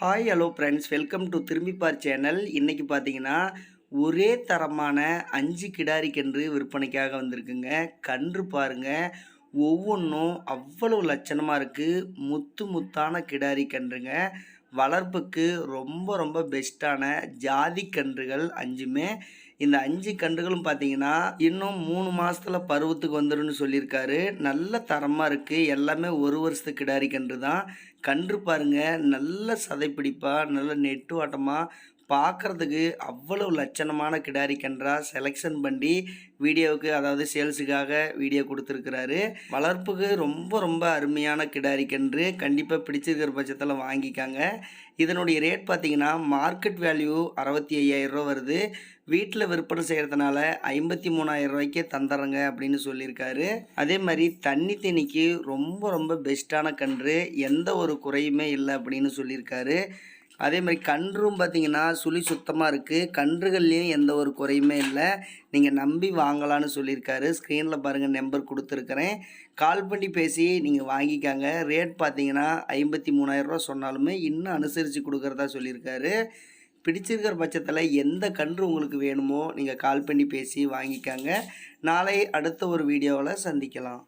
Hi hello friends welcome to Thirumbipaar channel இன்றைக்கி பார்த்தீங்கன்னா ஒரே தரமான அஞ்சு கிடாரி கன்று விற்பனைக்காக வந்திருக்குங்க. கன்று பாருங்கள் ஒவ்வொன்றும் அவ்வளோ லட்சணமாக இருக்குது முத்து முத்தான கிடாரி கன்றுங்க. வளர்ப்புக்கு ரொம்ப ரொம்ப பெஸ்ட்டான ஜாதி கன்றுகள் அஞ்சுமே. இந்த அஞ்சு கன்றுகளும் பார்த்தீங்கன்னா இன்னும் மூணு மாதத்தில் பருவத்துக்கு வந்துருன்னு சொல்லியிருக்காரு. நல்ல தரமாக இருக்குது எல்லாமே ஒரு வருஷத்துக்கு கிடாரி கன்று தான் கன்று பாருங்க நல்ல சதைப்பிடிப்பாக நல்ல நெட்டு வாட்டமாக பார்க்குறதுக்கு அவ்வளவு லட்சணமான கிடாரி கன்றா செலெக்ஷன் பண்ணி வீடியோவுக்கு அதாவது சேல்ஸுக்காக வீடியோ கொடுத்துருக்குறாரு. வளர்ப்புக்கு ரொம்ப ரொம்ப அருமையான கிடாரி கன்று. கண்டிப்பாக பிடிச்சிருக்கிற பட்சத்தில் வாங்கிக்காங்க. இதனுடைய ரேட் பார்த்தீங்கன்னா மார்க்கெட் வேல்யூ அறுபத்தி ஐயாயிரம் ரூபா வருது. வீட்டில் விற்பனை செய்கிறதுனால ஐம்பத்தி மூணாயிரம் ரூபாய்க்கே தந்துடுறேங்க அப்படின்னு சொல்லியிருக்காரு. அதே மாதிரி தண்ணி தேனிக்கு ரொம்ப ரொம்ப பெஸ்ட்டான கன்று. எந்த ஒரு குறையுமே இல்லை அப்படின்னு சொல்லியிருக்காரு. அதே மாதிரி கன்றும் பார்த்தீங்கன்னா சுழி சுத்தமாக இருக்குது கன்றுகள்லேயும் எந்த ஒரு குறையுமே இல்லை. நீங்கள் நம்பி வாங்கலான்னு சொல்லியிருக்காரு. ஸ்க்ரீனில் பாருங்கள் நம்பர் கொடுத்துருக்குறேன். கால் பண்ணி பேசி நீங்கள் வாங்கிக்காங்க. ரேட் பார்த்தீங்கன்னா ஐம்பத்தி மூணாயிரரூவா சொன்னாலுமே இன்னும் அனுசரித்து கொடுக்குறதா சொல்லியிருக்காரு. பிடிச்சிருக்கிற பட்சத்தில் எந்த கன்று உங்களுக்கு வேணுமோ நீங்கள் கால் பண்ணி பேசி வாங்கிக்காங்க. நாளை அடுத்த ஒரு வீடியோவில் சந்திக்கலாம்.